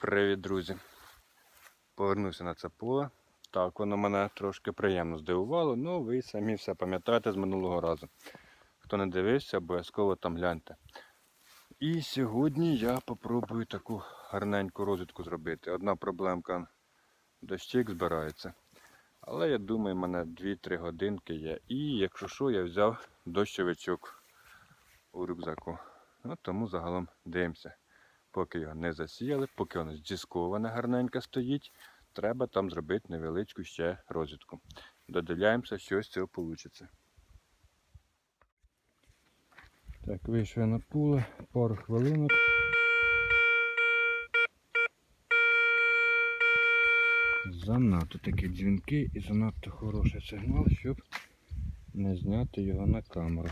Привіт, друзі! Повернувся на це поле. Так, воно мене трошки приємно здивувало, ну ви самі все пам'ятаєте з минулого разу. Хто не дивився, обов'язково там гляньте. І сьогодні я попробую таку гарненьку розвідку зробити. Одна проблемка дощик збирається. Але я думаю, в мене 2-3 годинки є. І якщо що, я взяв дощовичок у рюкзаку. Ну, тому загалом дивимося. Поки його не засіяли, поки воно здісковане гарненько стоїть, треба там зробити невеличку ще розвідку. Додивляємося, що з цього вийде. Так, вийшов на поле, пару хвилинок. Занадто такі дзвінки і занадто хороший сигнал, щоб не зняти його на камеру.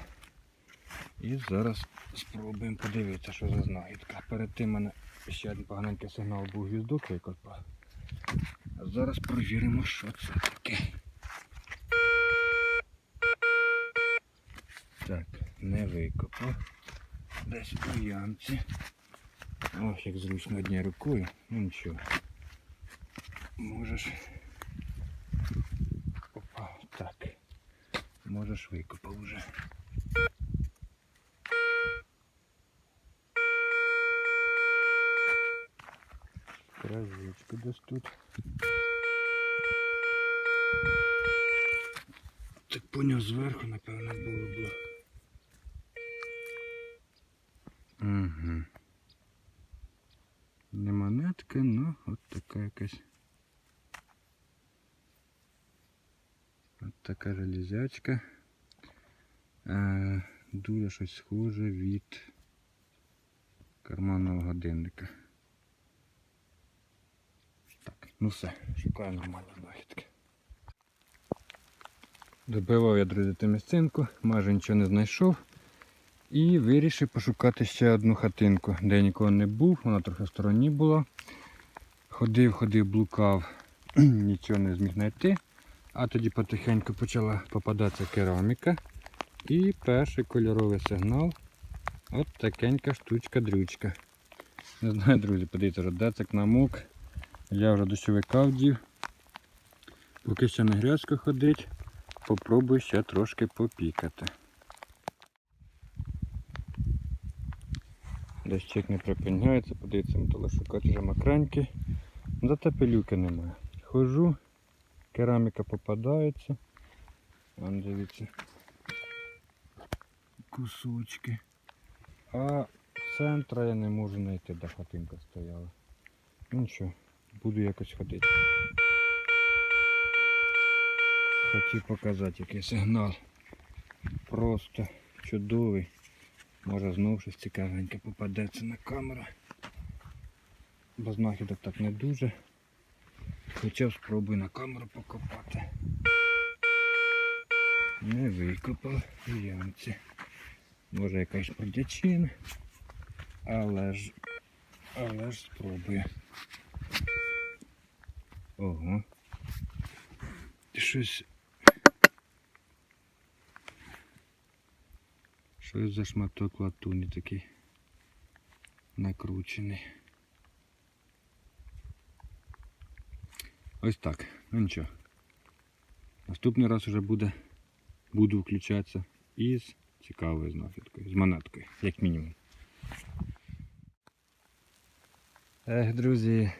І зараз спробуємо подивитися, що за знахідка. Перед тим мене ще один поганенький сигнал був гвіздок викопав. А зараз провіримо, що це таке. Так, не викопав. Десь у ямці. Ох, як зручно однією рукою. Ну нічого. Можеш. Опа, так. Можеш викопав уже. Кразечка десь тут. Так поняв зверху, напевно, було б. Угу. Не монетка, ну от така якась. От така железячка. Е, дуже щось схоже від карманного годинника. Ну все, шукаю нормальні знахідки. Добивав я, друзі, ту місцинку, майже нічого не знайшов. І вирішив пошукати ще одну хатинку, де нікого не був, вона трохи в стороні була. Ходив, ходив, блукав, нічого не зміг знайти. А тоді потихеньку почала попадатися кераміка. І перший кольоровий сигнал. От такенька штучка-дрючка. Не знаю, друзі, подивіться, що децик намок. Я вже дощовика вдів. Поки ще не грязко ходить, попробую ще трошки попікати. Дощик не припиняється, подивіться, металошукач вже макренький. Зате пилюки немає. Хожу, кераміка попадається. Вон дивіться. Кусочки. А центра я не можу знайти, де хатинка стояла. Нічого, буду якось ходити. Хотів показати який сигнал. Просто чудовий. Може знову щось цікавеньке попадеться на камеру. Бо знахідок так не дуже. Хоча спробую на камеру покопати. Не викопав ямці. Може якась продячина. Але ж але ж спробую. Ого. Щось. Щось за шматок латуні такий накручений. Ось так. Ну нічого. Наступний раз вже буде, буду включатися із цікавою знахідкою, з монеткою, як мінімум. Ех, друзі,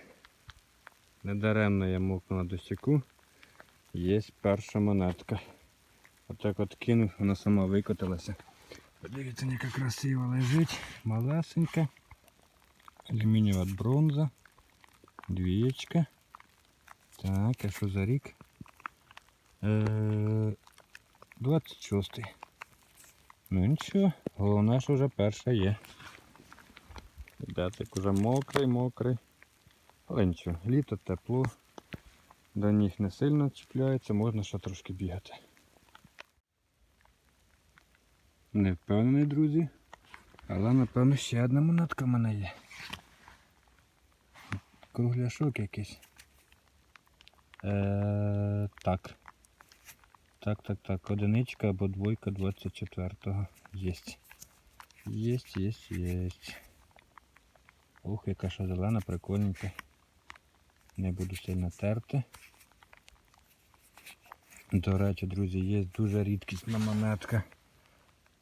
недаремно я мокну на дощаку. Є перша монетка. Отак от кинув, вона сама викотилася. Подивіться, яка красиво лежить, малесенька. Алюмінієва бронза. Двієчка. Так, а що за рік? Е, 26-й. Ну нічого, головне, що вже перша є. Датик уже мокрий, мокрий. Але нічого, літо тепло. До ніг не сильно чіпляється, можна ще трошки бігати. Не впевнений, друзі. Але напевно ще одна монетка в мене є. Кругляшок якийсь. Е, так. Так, так, так. Одиничка або двойка 24-го. Єсть. Єсть, єсть, єсть. Ух, яка ще зелена, прикольненька. Не буду сильно терти. До речі, друзі, є дуже рідкісна монетка.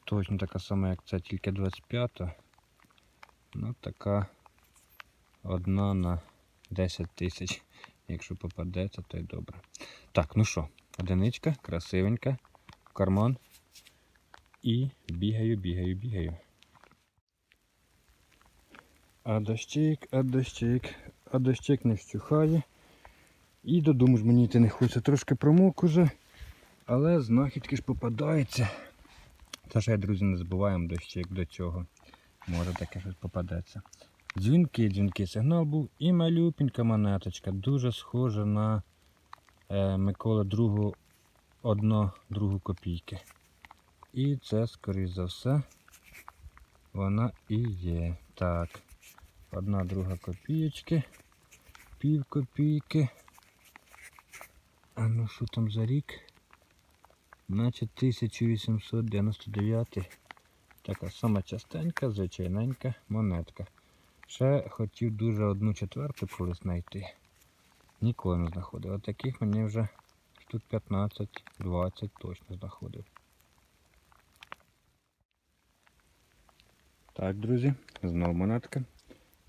Точно така сама, як ця, тільки 25-та. Ну така одна на 10 тисяч. Якщо попадеться, то й добре. Так, ну що, одиничка, красивенька, карман. І бігаю, бігаю, бігаю. А дощик, а дощик, а дощик не вщухає. І додому ж мені йти не хочеться. Трошки промок уже, але знахідки ж попадаються. Та ж друзі, не забуваємо дощик до цього. Може таке щось попадеться. Дзвінки, дзвінки, сигнал був і малюпенька монеточка, дуже схожа на е, Микола другу, одну другу копійки. І це, скоріш за все, вона і є. Так. Одна друга копієчки, пів копійки. А ну що там за рік? Наче 1899. Така сама частенька, звичайненька монетка. Ще хотів дуже одну четверту колись знайти. Ніколи не знаходив. А таких мені вже штук 15-20 точно знаходив. Так, друзі, знову монетка.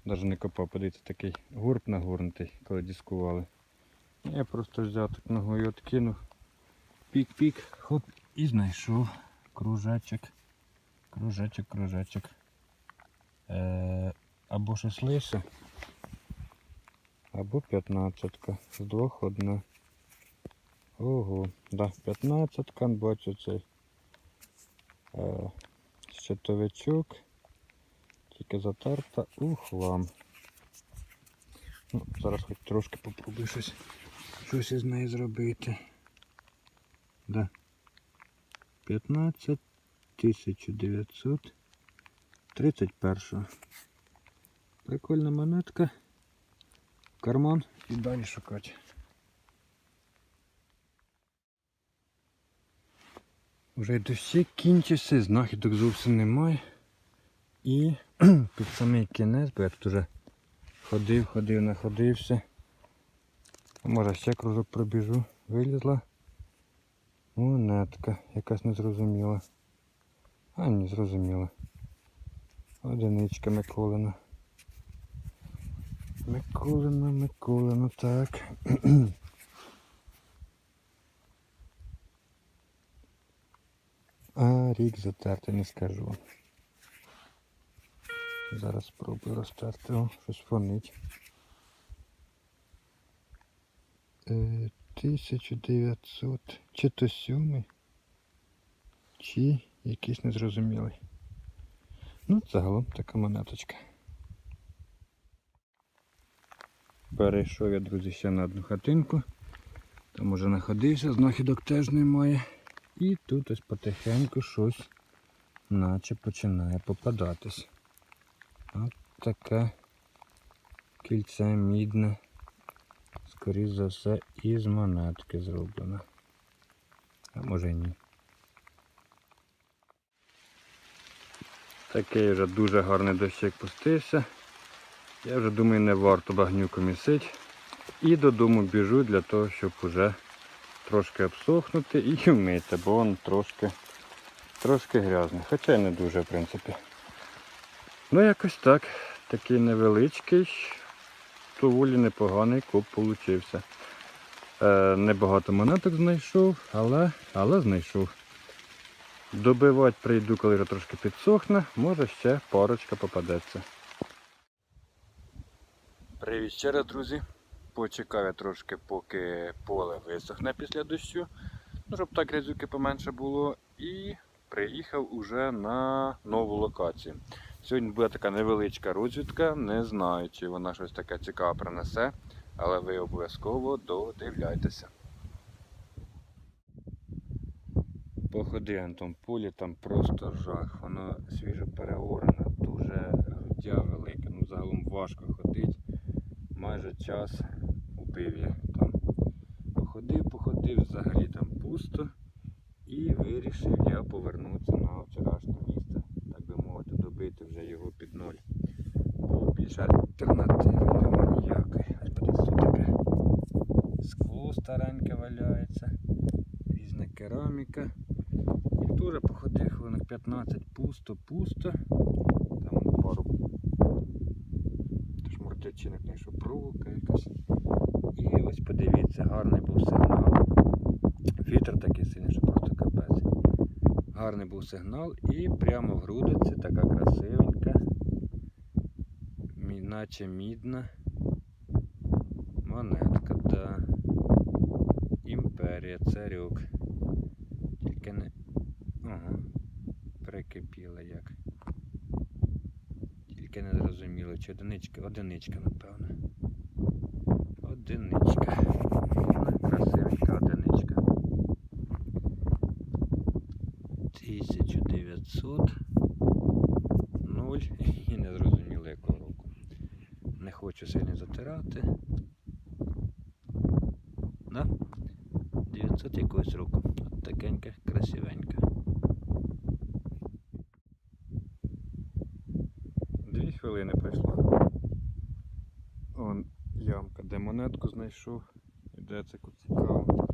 Навіть не копав, подивіться, такий гурб нагорнутий, коли дискували. Я просто взяв так ногою откинув. Пік-пік, хоп, і знайшов кружечок. Кружечок, кружечок. Е, або щось лише, або п'ятнадцятка. З двох одна. Ого, да, п'ятнадцятка, бачу цей е, щитовичок. Тільки затерта у хлам. Ну, зараз хоч трошки попробую щось, щось із неї зробити. Да. 15 1931. Прикольна монетка. Карман і далі шукати. Вже й дощі кінчився, знахідок зовсім немає. І під самий кінець, бо я тут уже ходив, ходив, находився. Може ще кружок пробіжу. Вилізла монетка, якась незрозуміла. А, не зрозуміла. Одиничка Миколина. Миколина, Миколина, так. А, рік затертий, не скажу. Зараз спробую розтерти. О, щось фонить. Е, 1900. Чи то сьомий? Чи якийсь незрозумілий. Ну, загалом така монеточка. Перейшов я, друзі, ще на одну хатинку. Там уже находився, знахідок теж немає. І тут ось потихеньку щось наче починає попадатись. От таке кільце мідне. Скоріше за все із монетки зроблено. А може ні. Такий вже дуже гарний дощик пустився. Я вже думаю, не варто багнюку місити. І додому біжу для того, щоб уже трошки обсохнути і вмити, бо він трошки, трошки грязний. Хоча й не дуже, в принципі. Ну якось так. Такий невеличкий, доволі непоганий коп получився. Е, небагато монеток знайшов, але, але знайшов. Добивати прийду, коли вже трошки підсохне, може ще парочка попадеться. Привіт ще раз, друзі. Почекав я трошки, поки поле висохне після дощу, ну, щоб так грязюки поменше було. І приїхав уже на нову локацію. Сьогодні буде така невеличка розвідка, не знаю, чи вона щось таке цікаве принесе, але ви обов'язково додивляйтеся. Походи тому полі, там просто жах, воно свіжо переорене, дуже грудя велике, ну загалом важко ходити. Майже час убив я там. Походив, походив, взагалі там пусто. І вирішив я повернутися на вчорашнє місце, так би мовити, добити вже його під ноль. Бо більше альтернативи нема ніякої. Таке скло стареньке валяється, різна кераміка. І теж походив хвилинок 15 пусто, пусто. Там пару шмуртячинок знайшов проволока якась. І ось подивіться, гарний був сигнал. Вітер такий сильний, що просто капець. Гарний був сигнал і прямо в грудиці така красивенька, наче мідна монетка, да. Імперія, царюк. Тільки не. Ага. Прикипіла як. Тільки не зрозуміло, чи одиничка, одиничка, напевно. Одиничка. Ну, Красивенька одиничка. 1900 0 і не зрозуміло якого року. Не хочу сильно. Да? 900 якогось року. От такенька, красивенька. Дві хвилини пройшло. Он ямка, де монетку знайшов. Іде це цікаво.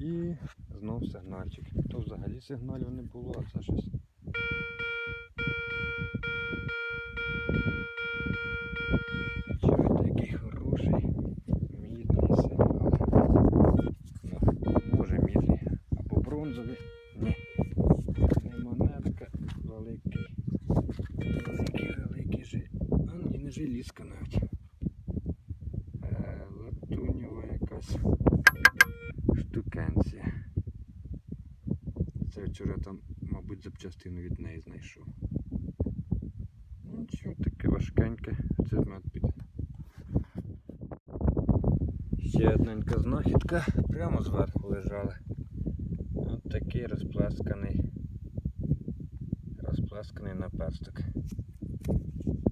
І знов сигнальчик. То взагалі сигналів не було, а це щось. Запчастину від неї знайшов. Ну, Нічого таке важкеньке, це мене піде. Ще одненька знахідка прямо зверху лежала. От такий розплесканий. Розплесканий наперсток.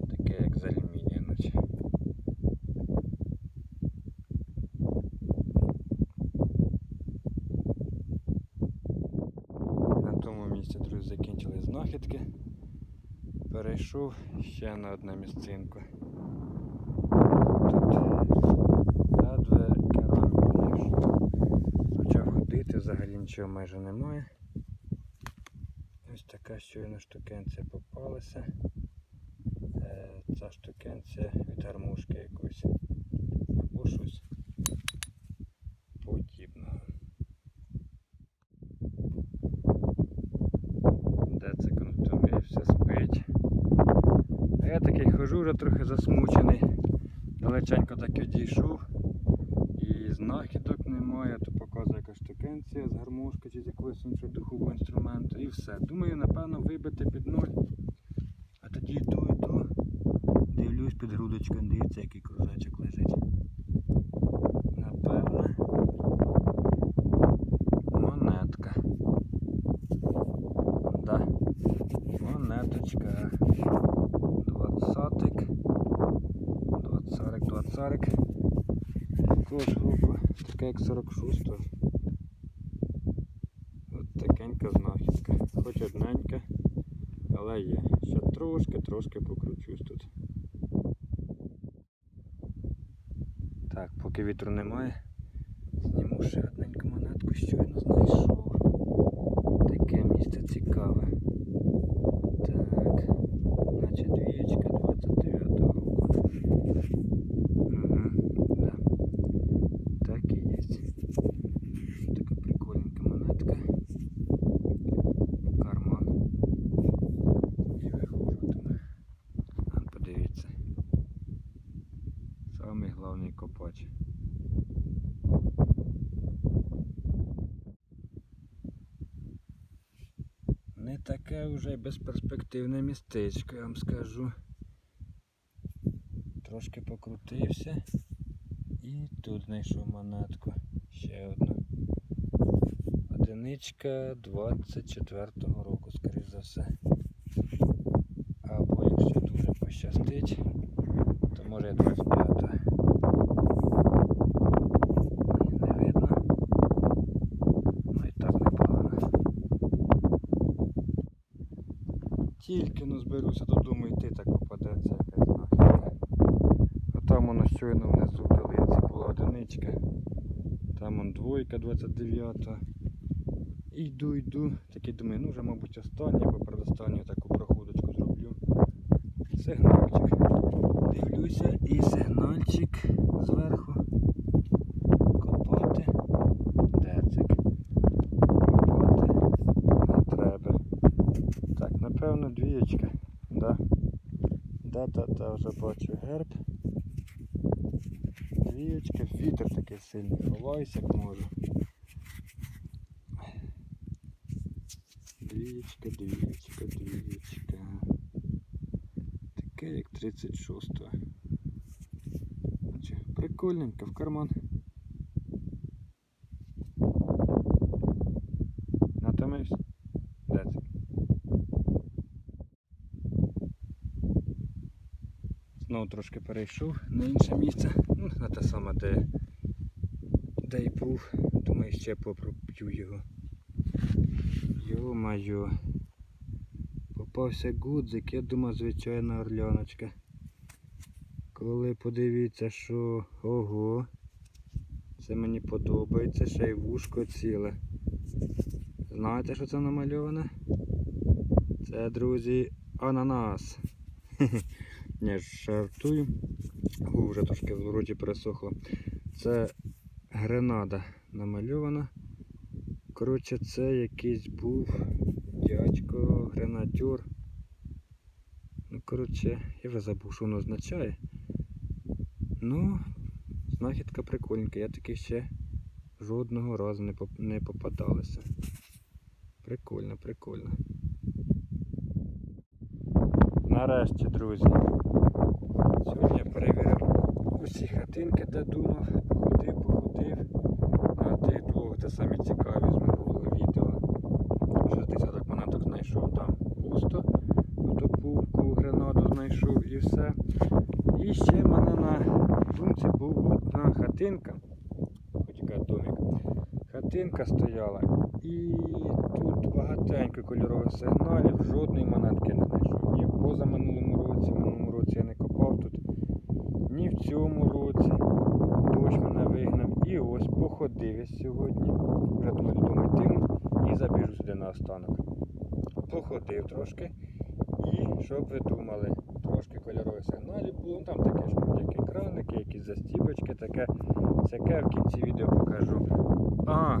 Таке як з алюмінія, наче. На тому місці, друзі, закінчили знахідки. Перейшов ще на одну місцинку. Тут кераміку. Почав ходити, взагалі нічого майже немає. Ось така щойно штукенція попалася. Е, Ця штукенція від гармошки якоїсь. Або щось подібного. Де це контумій все спить. А я такий хожу вже трохи засмучений. Далеченько так відійшов. І знахідок немає, то показує якась штукенція з гармошки чи з якогось іншого духового інструменту. І все. Думаю, напевно, вибити під ноль. А тоді йду, йду. Дивлюсь під грудочкою, дивіться, який кружечок лежить. Напевно. Монетка. Да. Монеточка. Двадцатик. Двадцарик, двадцарик. Такого ж року, як 46 От такенька знахідка. Хоч одненька, але є. Ще трошки, трошки покручусь тут. Так, поки вітру немає, зніму ще одненьку монетку, щойно знайшов. Таке місце цікаве. Так, наче двієчка вже безперспективне містечко, я вам скажу. Трошки покрутився і тут знайшов монетку Ще одну. Одиничка 24-го року, скоріш за все. Або якщо дуже пощастить, то може 25. Тільки ну зберуся додому йти, так попадеться якась знахідка. там воно щойно внизу в долинці була одиничка. Там он двойка 29. І йду, йду. Такий думаю, ну вже, мабуть, останнє, або передостанню таку проходочку зроблю. Сигнальчик. Дивлюся і сигнальчик зверху. Копати. Децик. Копати. Не треба. Так, напевно, двієчка. Да. Да, да, да, вже бачу герб. Двієчка, вітер такий сильний. Ховайся, як можу. Двієчка, двієчка, двієчка. Таке як 36. Значить, Прикольненько в карман. Натомився. Де це? Знову трошки перейшов на інше місце. Ну, на те саме, де, де і був. Думаю, ще попробую його. Йо-майо. Попався гудзик, я думав, звичайна орляночка. Коли подивіться, що ого, це мені подобається, ще й вушко ціле. Знаєте, що це намальоване? Це, друзі, ананас. Ні, жартую. Гу, вже трошки в роті пересохло. Це гренада намальована. Коротше, це якийсь був дядько, гренадьор. Ну, коротше, я вже забув, що воно означає. Ну, знахідка прикольненька. Я таки ще жодного разу не попадалася. Прикольно, прикольно. Нарешті, друзі. Сьогодні я перевірив усі хатинки, де думав, походив, походив. На тих двох, де самі цікаві з минулого відео. Вже десяток монеток знайшов там пусто. Оту пувку гренаду знайшов і все. І ще в мене на думці був одна хатинка. Яка домик. Хатинка стояла. І тут багатенько кольорових сигналів, жодної монетки не знайшов. Позаминулому році, в минулому році я не копав тут, ні в цьому році. Дощ мене вигнав. І ось походив я сьогодні. Вже думаю, додому йтиму і забіжу сюди на останок. Походив трошки. І щоб ви думали, трошки кольорових сигналів було. Ну, Там таке ж мабуть, як екраники, якісь застібочки, таке. Всяке в кінці відео покажу. А!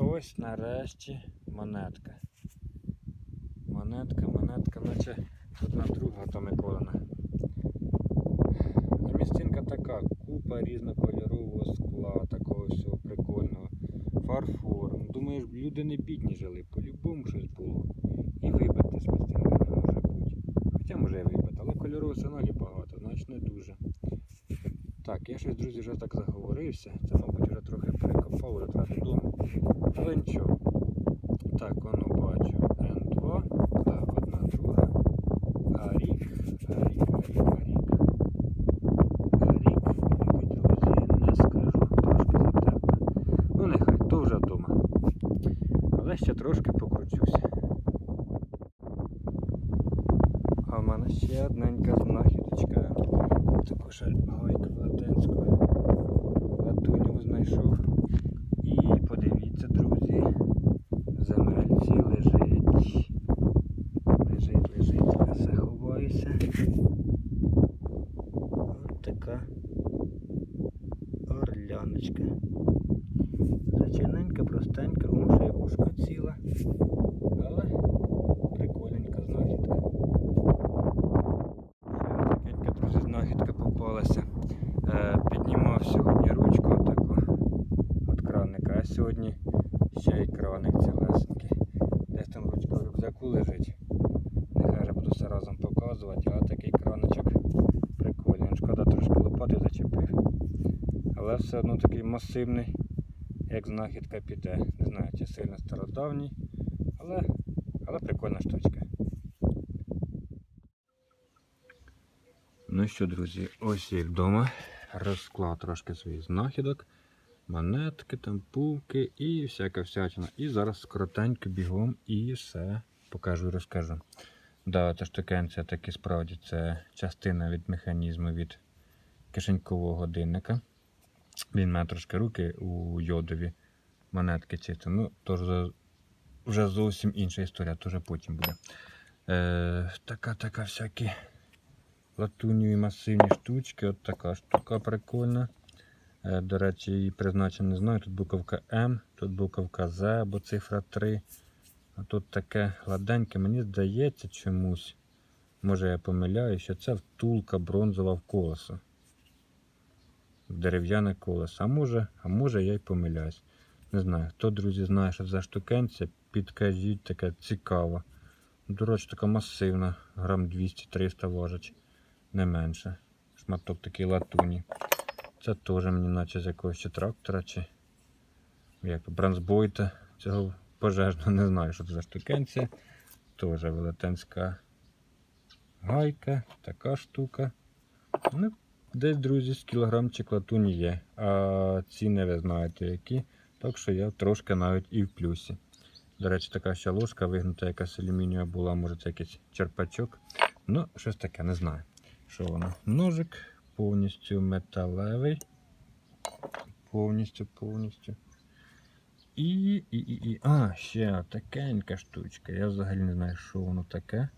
Ось нарешті монетка. Монетка, монетка, наче одна друга то Миколина. А місцинка така, купа різнокольорового скла, такого всього прикольного. Фарфор. Ну, Думаєш, люди не бідні жили, по-любому щось було. І вибити з місцинка не може бути. Хоча може і вибити, але кольорових сигналів багато, значить не дуже. Так, я щось, друзі, вже так заговорився. Це, мабуть, вже трохи перекопав, вже треба додому. Але нічого. Так, воно бачу. N2. Так, одна друга. Арік. Арік, арік, арік. Арік, любі друзі, не скажу, трошки затерта. Ну нехай, то вже вдома. Але ще трошки покручуся. А в мене ще одненька знахідочка. Таку ще гайку велетенську. Латуню знайшов. І подивіться, друзі, в земельці лежить. Лежить, лежить, заховаюся. Ось така орляночка. Зачиненька, простенька, о, ще й вушко ціла. Але прикольненька знахідка. Ще такенька, друзі, знахідка попалася. Е, піднімав сьогодні ручку таку від краника, а сьогодні ще й краник цілесенький. Десь там ручка в рюкзаку лежить. Нехай вже буду все разом показувати, а такий краничок прикольний. Шкода трошки лопати зачепив. Але все одно такий масивний, як знахідка піде. Не знаю, чи сильно стародавній, але, але прикольна штучка. Ну що, друзі, ось я вдома. Розклав трошки своїх знахідок, монетки, там пулки і всяка всячина. І зараз коротенько бігом і все покажу і розкажу. Да, ця штукенція таки справді це частина від механізму від кишенькового годинника. Він має трошки руки у йодові монетки чисто. Ну, то вже, вже зовсім інша історія, то вже потім буде. Е, така, така всякі латуніві масивні штучки. От така штука прикольна. Е, до речі, її призначення не знаю. Тут буковка М, тут буковка З або цифра 3. А тут таке гладеньке, мені здається чомусь. Може я помиляю, що це втулка бронзова в колесо. Дерев'яне колесо. А може, а може я й помиляюсь. Не знаю. Хто, друзі, знає, що за штукенця, підкажіть таке цікаво. До речі, така масивна, грам 200-300 важить, не менше. Шматок такий латуні. Це теж мені наче з якогось трактора, чи як бронзбойта цього пожежного, не знаю, що це за штукенція. Теж велетенська гайка, така штука. Ну, десь, друзі, з кілограмчик латуні є. А ціни ви знаєте які. Так що я трошки навіть і в плюсі. До речі, така ще ложка вигнута, якась алюмінієва була, може це якийсь черпачок. Ну, щось таке, не знаю. Що воно? Ножик повністю металевий. Повністю, повністю. І, і, і, і. А, ще такенька штучка. Я взагалі не знаю, що воно таке.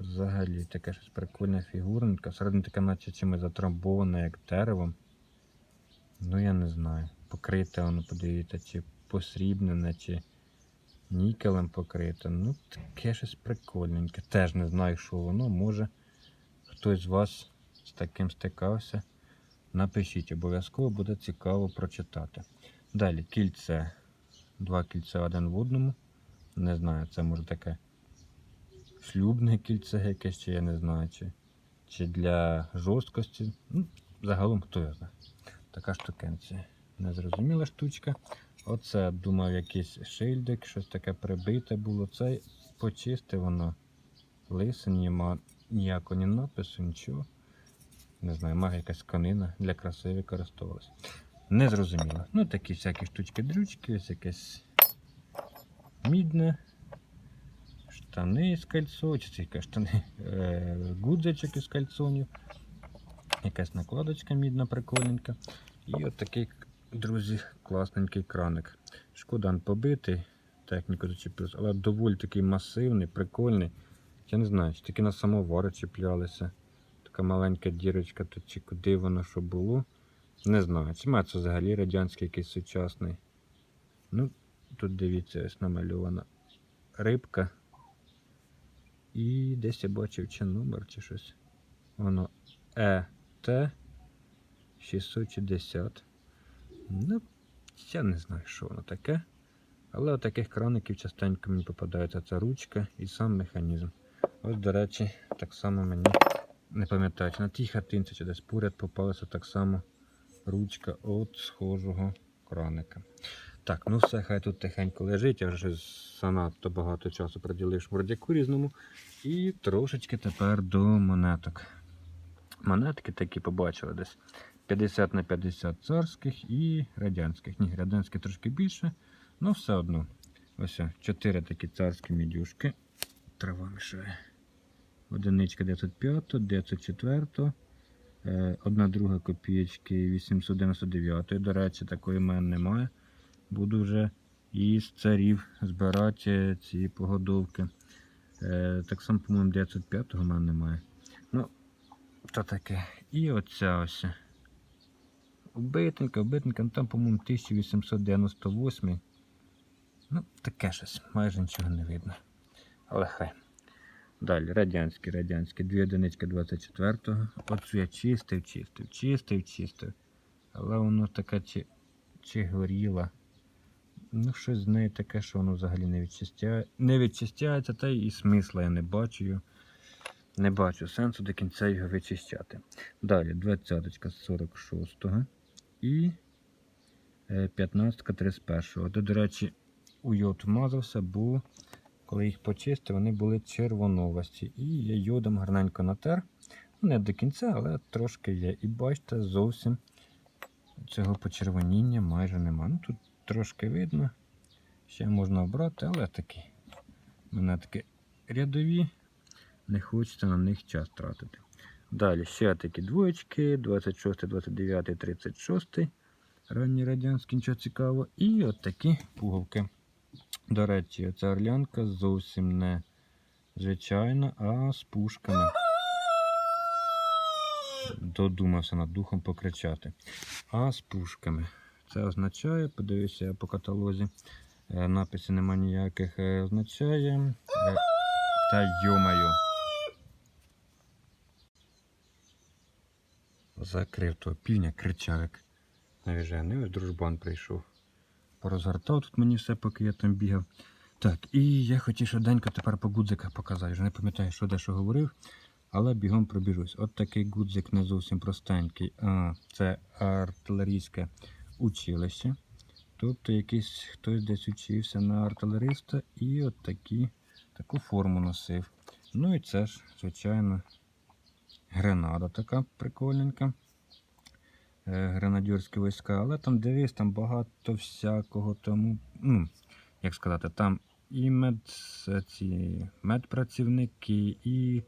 Взагалі, таке щось прикольна фігурненька. Всередині таке наче чимось затрамбоване, як деревом. Ну, я не знаю. Покрите воно, подивіться, чи посрібнене, чи нікелем покрите. Ну, таке щось прикольненьке. Теж не знаю, що воно. Може хтось з вас з таким стикався. Напишіть, обов'язково буде цікаво прочитати. Далі кільце. Два кільця один в одному. Не знаю, це може таке шлюбне кільце якесь, чи я не знаю, чи, чи для жорсткості. Ну, загалом хто його знає. Така штукенція. Незрозуміла штучка. Оце, думав, якийсь шильдик, щось таке прибите було. Це почистив воно. Лисе, нема ніякого ні напису, нічого. Не знаю, має якась конина для краси використовувалась. Не зрозуміло. Ну, такі всякі штучки-дрючки, ось якесь мідне, штани з кольцо, чи це яке штани, е, гудзичок із кальцонів, якась накладочка мідна, прикольненька. І от такий, друзі, класненький краник. Шкода побитий, техніку зачепився, але доволі такий масивний, прикольний. Я не знаю, чи таки на самовари чіплялися. Така маленька дірочка тут чи куди воно що було. Не знаю, чи має це взагалі радянський якийсь сучасний. Ну, тут дивіться, ось намальована рибка. І десь я бачив чи номер, чи щось. Воно ЕТ 660. Ну, я не знаю, що воно таке. Але от таких краників частенько мені попадається ця ручка і сам механізм. Ось, до речі, так само мені не пам'ятаю, на тій хатинці чи десь поряд попалася так само ручка от схожого краника. Так, ну все, хай тут тихенько лежить, я вже занадто багато часу приділив шмурдяку різному. І трошечки тепер до монеток. Монетки такі побачили десь 50 на 50 царських і радянських. Ні, радянських трошки більше, але все одно. Ось 4 такі царські мідюшки. Трава мішає. Одиничка 905, 904, е, одна друга копієчки 899. До речі, такої в мене немає. Буду вже із царів збирати ці погодовки. Е, Так само, по-моєму, 905 в мене немає. Ну, то таке. І оця ось. Вбитенька, вбитенька, ну там, по-моєму, 1898. Ну, таке щось, майже нічого не видно. Але хай. Далі, радянський, радянський, дві одинички 24-го. Оцю я чистив, чистив, чистив, чистив. Але воно таке чи, чи горіло. Ну, щось з нею таке, що воно взагалі не відчистяє. Не відчистяється, та й і смисла я не бачу. Не бачу сенсу до кінця його вичищати. Далі 20 з 46-го і 15 31-го. Де, до речі, у йод вмазався, бо коли їх почистив, вони були червоновасті. І я йодом гарненько натер. Ну, Не до кінця, але трошки є. І бачите, зовсім цього почервоніння майже нема. Ну, тут трошки видно. Ще можна обрати, але такі. Мене такі рядові не хочеться на них час тратити. Далі ще такі двоєчки, 26, 29, 36. Ранні радянські, нічого цікавого. І от такі пуговки. До речі, ця орлянка зовсім не звичайна, а з пушками. Додумався над духом покричати. А з пушками. Це означає, подивився я по каталозі, е, написів нема ніяких, е, означає. е, Та йомаю. Закрив того півня, кричав як навіжений. Ось дружбан прийшов. Порозгортав тут мені все, поки я там бігав. Так, і я хотів швиденько тепер по гудзиках показати. Вже не пам'ятаю, що де що говорив, але бігом пробіжусь. От такий гудзик не зовсім простенький. А, це артилерійське училище. Тобто якийсь хтось десь учився на артилериста і от такі, таку форму носив. Ну і це ж, звичайно, гренада така прикольненька. Е, Гренадерські війська, але там дивись, там багато всякого тому. Ну, як сказати, там і мед, ці, медпрацівники, і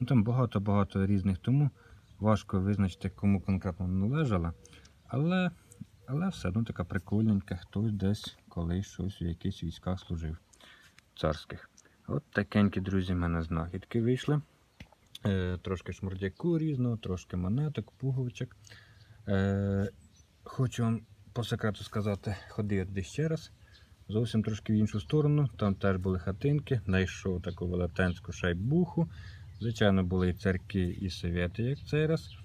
ну, там багато-багато різних, тому важко визначити, кому конкретно належала. Але, але все одно така прикольненька, хтось десь колись щось у якихось військах служив царських. От такенькі, друзі, в мене знахідки вийшли. Е, трошки шмурдяку різного, трошки монеток, пуговичок. Е, хочу вам по секрету сказати, ходив туди ще раз. Зовсім трошки в іншу сторону. Там теж були хатинки, знайшов таку велетенську шайбуху. Звичайно, були і церкви, і совєти, як цей раз.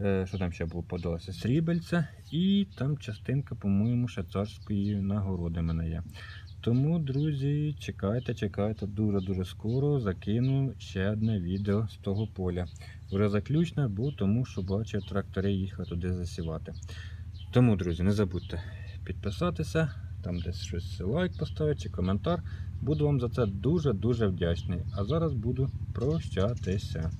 Е, що там ще було подалося? Срібельця. І там частинка, по-моєму, ще царської нагороди мене є. Тому, друзі, чекайте, чекайте, дуже-дуже скоро закину ще одне відео з того поля. Вже заключне, бо тому що бачив трактори їхали туди засівати. Тому, друзі, не забудьте підписатися, там десь щось лайк поставити чи коментар. Буду вам за це дуже-дуже вдячний. А зараз буду прощатися.